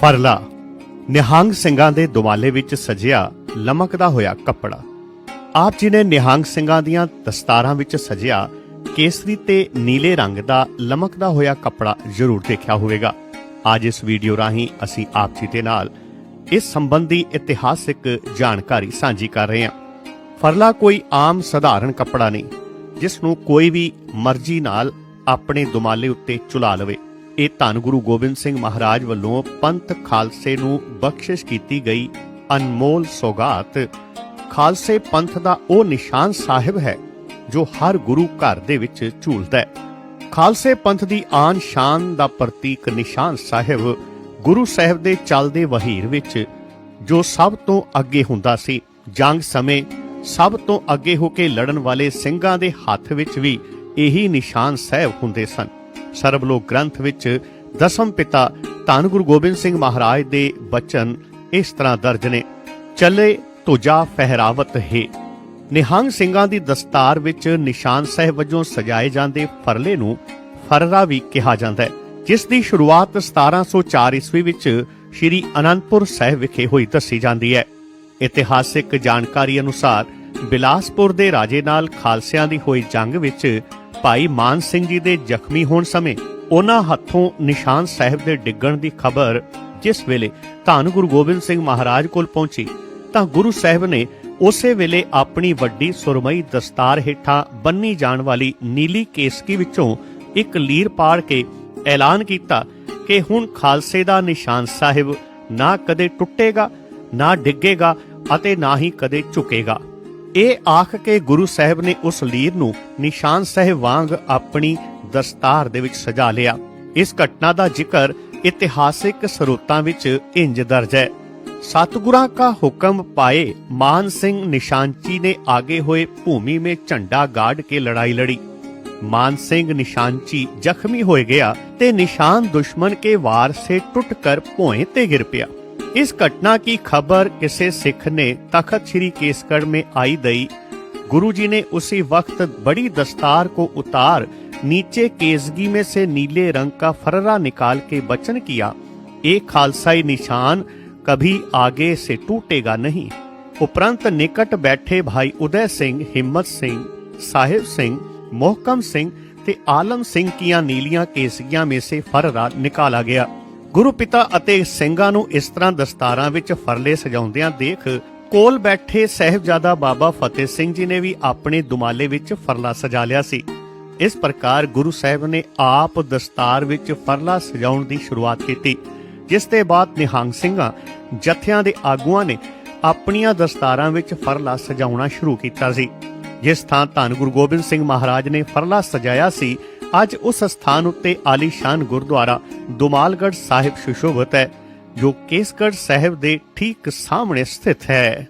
ਫਰਲਾ ਨਿਹੰਗ ਸਿੰਘਾਂ ਦੇ ਦੁਮਾਲੇ ਵਿੱਚ ਸਜਿਆ ਲਮਕਦਾ ਹੋਇਆ ਕੱਪੜਾ। ਆਪ ਜੀ ਨੇ ਨਿਹੰਗ ਸਿੰਘਾਂ ਦੀਆਂ ਦਸਤਾਰਾਂ ਵਿੱਚ ਸਜਿਆ ਕੇਸਰੀ ਤੇ ਨੀਲੇ ਰੰਗ ਦਾ ਲਮਕਦਾ ਹੋਇਆ ਕੱਪੜਾ ਜ਼ਰੂਰ ਦੇਖਿਆ ਹੋਵੇਗਾ। ਅੱਜ ਇਸ ਵੀਡੀਓ ਰਾਹੀਂ ਅਸੀਂ ਆਪ ਜੀ ਦੇ ਨਾਲ ਇਸ ਸੰਬੰਧੀ ਇਤਿਹਾਸਿਕ ਜਾਣਕਾਰੀ ਸਾਂਝੀ ਕਰ ਰਹੇ ਹਾਂ। ਫਰਲਾ ਕੋਈ ਆਮ ਸਧਾਰਨ ਕੱਪੜਾ ਨਹੀਂ, ਜਿਸ ਨੂੰ ਕੋਈ ਵੀ ਮਰਜ਼ੀ ਨਾਲ ਆਪਣੇ ਦੁਮਾਲੇ ਉੱਤੇ ਚੁਲਾ ਲਵੇ। ਇਹ ਧੰਨ ਗੁਰੂ ਗੋਬਿੰਦ ਸਿੰਘ ਮਹਾਰਾਜ ਵੱਲੋਂ ਪੰਥ ਖਾਲਸੇ ਨੂੰ ਬਖਸ਼ਿਸ਼ ਕੀਤੀ ਗਈ ਅਨਮੋਲ ਸੌਗਾਤ। ਖਾਲਸੇ ਪੰਥ ਦਾ ਉਹ ਨਿਸ਼ਾਨ ਸਾਹਿਬ ਹੈ ਜੋ ਹਰ ਗੁਰੂ ਘਰ ਦੇ ਵਿੱਚ ਝੂਲਦਾ ਹੈ। ਖਾਲਸੇ ਪੰਥ ਦੀ ਆਨ ਸ਼ਾਨ ਦਾ ਪ੍ਰਤੀਕ ਨਿਸ਼ਾਨ ਸਾਹਿਬ ਗੁਰੂ ਸਾਹਿਬ ਦੇ ਚੱਲਦੇ ਵਹੀਰ ਵਿੱਚ, ਜੋ ਸਭ ਤੋਂ ਅੱਗੇ ਹੁੰਦਾ ਸੀ, ਜੰਗ ਸਮੇਂ ਸਭ ਤੋਂ ਅੱਗੇ ਹੋ ਕੇ ਲੜਨ ਵਾਲੇ ਸਿੰਘਾਂ ਦੇ ਹੱਥ ਵਿੱਚ ਵੀ ਇਹੀ ਨਿਸ਼ਾਨ ਸਾਹਿਬ ਹੁੰਦੇ ਸਨ। ਸਰਬਲੋਕ ਗ੍ਰੰਥ ਵਿੱਚ ਦਸਮ ਪਿਤਾ ਧੰਨ ਗੁਰੂ ਗੋਬਿੰਦ ਸਿੰਘ ਮਹਾਰਾਜ ਦੇ ਬਚਨ ਇਸ ਤਰ੍ਹਾਂ ਦਰਜ ਨੇ, ਚੱਲੇ ਤੁਜਾ ਫਹਿਰਾਵਤ ਹੈ। ਨਿਹੰਗ ਸਿੰਘਾਂ ਦੀ ਦਸਤਾਰ ਵਿੱਚ ਨਿਸ਼ਾਨ ਸਾਹਿਬ ਵਜੋਂ ਸਜਾਏ ਜਾਂਦੇ ਫਰਲੇ ਨੂੰ ਫਰਰਾ ਵੀ ਕਿਹਾ ਜਾਂਦਾ ਹੈ, ਜਿਸ ਦੀ ਸ਼ੁਰੂਆਤ 1704 ਈਸਵੀ ਵਿੱਚ ਸ੍ਰੀ ਅਨੰਦਪੁਰ ਸਾਹਿਬ ਵਿਖੇ ਹੋਈ ਦੱਸੀ ਜਾਂਦੀ ਹੈ। ਇਤਿਹਾਸਿਕ ਜਾਣਕਾਰੀ ਅਨੁਸਾਰ ਬਿਲਾਸਪੁਰ ਦੇ ਰਾਜੇ ਨਾਲ ਖਾਲਸਿਆਂ ਦੀ ਹੋਈ ਜੰਗ ਵਿੱਚ ਭਾਈ ਮਾਨ ਸਿੰਘ ਜੀ ਦੇ ਜ਼ਖਮੀ ਹੋਣ ਸਮੇਂ ਉਹਨਾਂ ਹੱਥੋਂ ਨਿਸ਼ਾਨ ਸਾਹਿਬ ਦੇ ਡਿੱਗਣ ਦੀ ਖਬਰ ਜਿਸ ਵੇਲੇ ਧੰਨ ਗੁਰੂ ਗੋਬਿੰਦ ਸਿੰਘ ਮਹਾਰਾਜ ਕੋਲ ਪਹੁੰਚੀ, ਤਾਂ ਗੁਰੂ ਸਾਹਿਬ ਨੇ ਉਸੇ ਵੇਲੇ ਆਪਣੀ ਵੱਡੀ ਸੁਰਮਈ ਦਸਤਾਰ ਹੇਠਾਂ ਬੰਨੀ ਜਾਣ ਵਾਲੀ ਨੀਲੀ ਕੇਸਕੀ ਵਿੱਚੋਂ ਇੱਕ ਲੀਰ ਪਾੜ ਕੇ ਐਲਾਨ ਕੀਤਾ ਕਿ ਹੁਣ ਖਾਲਸੇ ਦਾ ਨਿਸ਼ਾਨ ਸਾਹਿਬ ਨਾ ਕਦੇ ਟੁੱਟੇਗਾ, ਨਾ ਡਿੱਗੇਗਾ ਅਤੇ ਨਾ ਹੀ ਕਦੇ ਝੁਕੇਗਾ। ਇਹ ਆਖ ਕੇ ਗੁਰੂ ਸਾਹਿਬ ਨੇ ਉਸ ਲੀਰ ਨੂੰ ਨਿਸ਼ਾਨ ਸਾਹਿਬ ਵਾਂਗ ਆਪਣੀ ਦਸਤਾਰ ਦੇ ਵਿੱਚ ਸਜਾ ਲਿਆ ਇਸ ਘਟਨਾ ਦਾ ਜ਼ਿਕਰ ਇਤਿਹਾਸਿਕ ਸਰੋਤਾਂ ਵਿੱਚ ਇੰਜ ਦਰਜ ਹੈ सतगुरा का हुक्म पाए मान सिंह निशांची ने आगे हुए भूमि में झंडा गाड़ के लड़ाई लड़ी मान सिंह निशांची जख्मी हो गया ते निशान दुश्मन के वार से टूटकर भोए ते गिर पिया इस घटना की खबर किसी सिख ने तखत श्री केसगढ़ में आई दई गुरु जी ने उसी वक्त बड़ी दस्तार को उतार नीचे केसगी में से नीले रंग का फर्रा निकाल के वचन किया एक खालसाई निशान कभी आगे से टूटेगा नहीं उपरंत निकट बैठे भाई उदय सिंह हिम्मत सिंह साहिब सिंह मोहकम सिंह ਤੇ ਆਲਮ ਸਿੰਘ ਕੀਆਂ ਨੀਲੀਆਂ ਕੇਸਗੀਆਂ ਮੇ ਸੇ ਫਰਰਾ ਨਿਕਾਲਾ ਗਿਆ ਗੁਰੂ ਪਿਤਾ ਅਤੇ ਸਿੰਘਾਂ ਨੂੰ ਇਸ ਤਰ੍ਹਾਂ ਦਸਤਾਰਾਂ ਵਿੱਚ ਫਰਲੇ ਸਜਾਉਂਦਿਆਂ ਦੇਖ ਕੋਲ ਬੈਠੇ ਸਹਿਬਜ਼ਾਦਾ ਬਾਬਾ ਫਤਿਹ ਸਿੰਘ ਜੀ ਨੇ ਵੀ ਆਪਣੇ ਦੁਮਾਲੇ ਵਿੱਚ ਫਰਲਾ ਸਜਾ ਲਿਆ ਸੀ। ਇਸ ਪ੍ਰਕਾਰ ਗੁਰੂ ਸਾਹਿਬ ਨੇ ਆਪ ਦਸਤਾਰ ਵਿੱਚ ਫਰਲਾ ਸਜਾਉਣ ਦੀ ਸ਼ੁਰੂਆਤ ਕੀਤੀ, ਜਿਸ ਦੇ ਬਾਅਦ ਨਿਹੰਗ ਸਿੰਘਾਂ ਜਥਿਆਂ ਦੇ ਆਗੂਆਂ ਨੇ ਆਪਣੀਆਂ ਦਸਤਾਰਾਂ ਵਿੱਚ ਫਰਲਾ ਸਜਾਉਣਾ ਸ਼ੁਰੂ ਕੀਤਾ ਸੀ। ਜਿਸ ਥਾਂ ਧੰਨ ਗੁਰੂ ਗੋਬਿੰਦ ਸਿੰਘ ਮਹਾਰਾਜ ਨੇ ਫਰਲਾ ਸਜਾਇਆ ਸੀ ਅੱਜ ਉਸ ਸਥਾਨ ਉੱਤੇ ਆਲੀਸ਼ਾਨ ਗੁਰਦੁਆਰਾ ਦੁਮਾਲਗੜ ਸਾਹਿਬ ਸੁਸ਼ੋਭਿਤ ਹੈ, ਜੋ ਕੇਸਗੜ ਸਾਹਿਬ ਦੇ ਠੀਕ ਸਾਹਮਣੇ ਸਥਿਤ ਹੈ।